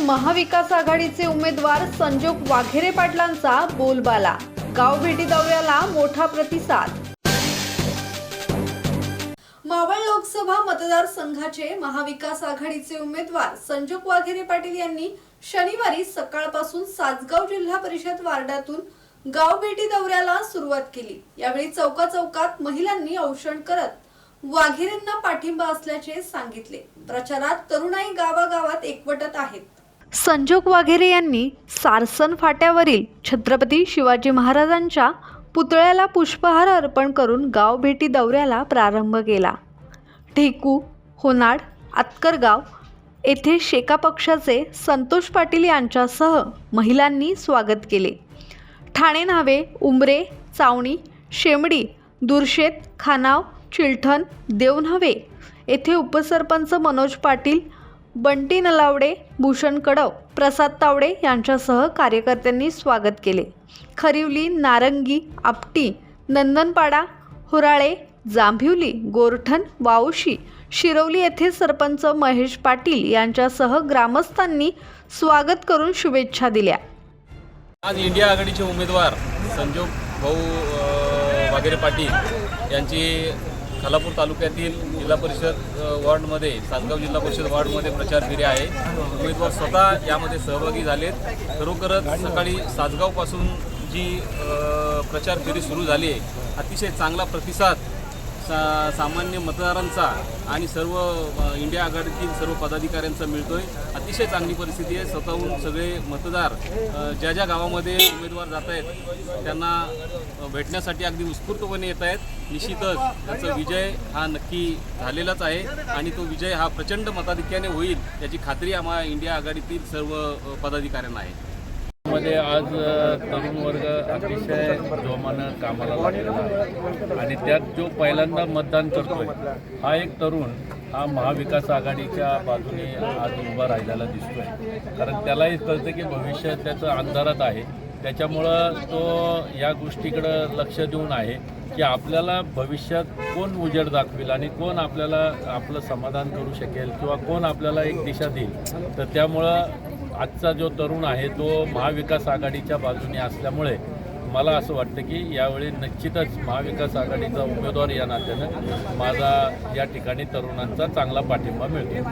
महाविकास आघाडीचे उमेदवार संजोग वाघेरे पाटलांचा बोलबाला. गाव भेटी दौऱ्याला मोठा प्रतिसाद. मावळ लोकसभा मतदारसंघाचे महाविकास आघाडीचे उमेदवार संजोग वाघेरे पाटील यांनी शनिवारी सकाळपासून सासगाव जिल्हा परिषद वार्डातून गाव भेटी दौऱ्याला सुरुवात केली. यावेळी चौका चौकात महिलांनी औषण करत वाघेरेंना पाठिंबा असल्याचे सांगितले. प्रचारात तरुणाई गावागावात एकवटत आहेत. संजोग वाघेरे यांनी सारसन फाट्यावरील छत्रपती शिवाजी महाराजांच्या पुतळ्याला पुष्पहार अर्पण करून गाव भेटी दौऱ्याला प्रारंभ केला. ढेकू होनाड आतकरगाव येथे शेका पक्षाचे संतोष पाटील यांच्यासह महिलांनी स्वागत केले. ठाणे नावे उमरे चावणी शेमडी दुर्शेत खानाव चिलठण देवन्हावे येथे उपसरपंच मनोज पाटील बंटी नलावडे भूषण कडव प्रसाद तावडे यांच्यासह कार्यकर्त्यांनी स्वागत केले. खरिवली नारंगी आपटी नंदनपाडा हुराळे जांभिवली गोरठण वावशी शिरवली येथे सरपंच महेश पाटील यांच्यासह ग्रामस्थांनी स्वागत करून शुभेच्छा दिल्या. आज इंडिया आघाडीचे उमेदवार संजोग भाऊ अ, पाटील यांची खालापूर तालुक्यातील जिल्हा परिषद वॉर्डमध्ये सासगाव जिल्हा परिषद वॉर्डमध्ये प्रचार फेरी आहे. उमेदवार स्वतः यामध्ये सहभागी झालेत. खरोखरच सकाळी सासगावपासून जी प्रचार फेरी सुरू झाली आहे अतिशय चांगला प्रतिसाद सा सामान्य मतदारांचा आणि सर्व इंडिया आघाडीतील सर्व पदाधिकाऱ्यांचा मिळतोय. अतिशय चांगली परिस्थिती आहे. स्वतःहून सगळे मतदार ज्या ज्या गावामध्ये उमेदवार जात आहेत त्यांना भेटण्यासाठी अगदी उत्स्फूर्तपणे येत आहेत निश्चितच त्याचा विजय हा नक्की झालेलाच आहे आणि तो विजय हा प्रचंड मताधिक्याने होईल याची खात्री आम्हा इंडिया आघाडीतील सर्व पदाधिकाऱ्यांना आहे. मध्ये आज तरुण वर्ग अतिशय जोमानं कामाला लागलेला आहे. आणि त्यात जो पहिल्यांदा मतदान करतोय हा एक तरुण हा महाविकास आघाडीच्या बाजूने आज उभा राहिलेला दिसतोय. कारण त्यालाही कळतं की भविष्य त्याचं अंधारात आहे. त्याच्यामुळं तो या गोष्टीकडं लक्ष देऊन आहे की आपल्याला भविष्यात कोण उजेड दाखवेल आणि कोण आपल्याला आपलं समाधान करू शकेल किंवा कोण आपल्याला एक दिशा देईल. तर त्यामुळं आजचा जो तरुण आहे तो महाविकास आघाडीच्या बाजूने असल्यामुळे मला असं वाटतं की यावेळी निश्चितच महाविकास आघाडीचा उमेदवार या नात्यानं माझा या ठिकाणी तरुणांचा चांगला पाठिंबा मिळतो.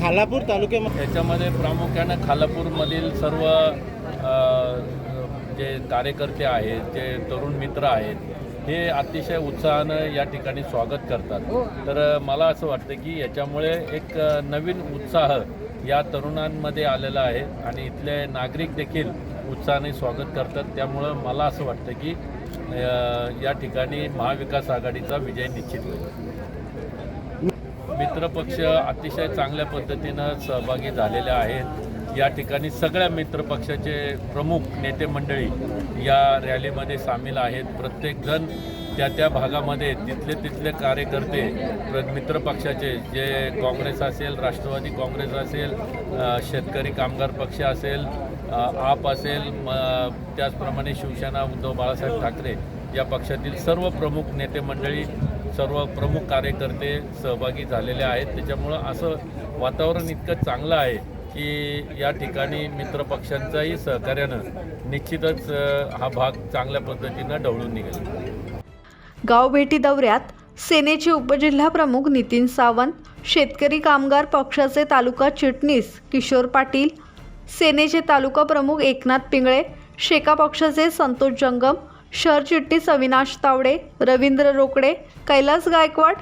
खालापूर तालुक्यामध्ये त्याच्यामध्ये प्रामुख्यानं खालापूरमधील सर्व जे कार्यकर्ते आहेत जे तरुण मित्र आहेत हे अतिशय उत्साहानं या ठिकाणी स्वागत करतात. तर मला असं वाटतं की याच्यामुळे एक नवीन उत्साह या तरुणांमध्ये आलेलं आहे आणि इथले नागरिक देखील उत्साहाने स्वागत करतात. त्यामुळं मला असं वाटतं की या ठिकाणी महाविकास आघाडीचा विजय निश्चित होईल. मित्रपक्ष अतिशय चांगल्या पद्धतीनं सहभागी झालेले आहेत. या ठिकाणी सगळ्या मित्रपक्षाचे प्रमुख नेते मंडळी या रॅलीमध्ये सामील आहेत. प्रत्येकजण त्या त्या भागामध्ये तिथले तिथले कार्यकर्ते प्र- मित्रपक्षाचे जे काँग्रेस असेल राष्ट्रवादी काँग्रेस असेल शेतकरी कामगार पक्ष असेल आप असेल म त्याचप्रमाणे शिवसेना उद्धव बाळासाहेब ठाकरे या पक्षातील सर्व प्रमुख नेते मंडळी सर्व प्रमुख कार्यकर्ते सहभागी झालेले आहेत. त्याच्यामुळं असं वातावरण इतकं चांगलं आहे की या ठिकाणी मित्रपक्षांचाही सहकार्यानं निश्चितच हा भाग चांगल्या पद्धतीनं ढवळून निघेल. गाव भेटी दौऱ्यात सेनेचे उपजिल्हा प्रमुख नितीन सावंत शेतकरी कामगार पक्षाचे तालुका चिटणीस किशोर पाटील सेनेचे तालुका प्रमुख एकनाथ पिंगळे शेका पक्षाचे संतोष जंगम शहर चिटणीस अविनाश तावडे रवींद्र रोकडे कैलास गायकवाड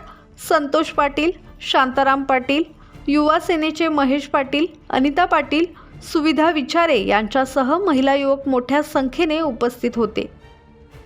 संतोष पाटील शांताराम पाटील युवा सेनेचे महेश पाटील अनिता पाटील सुविधा विचारे यांच्यासह महिला युवक मोठ्या संख्येने उपस्थित होते.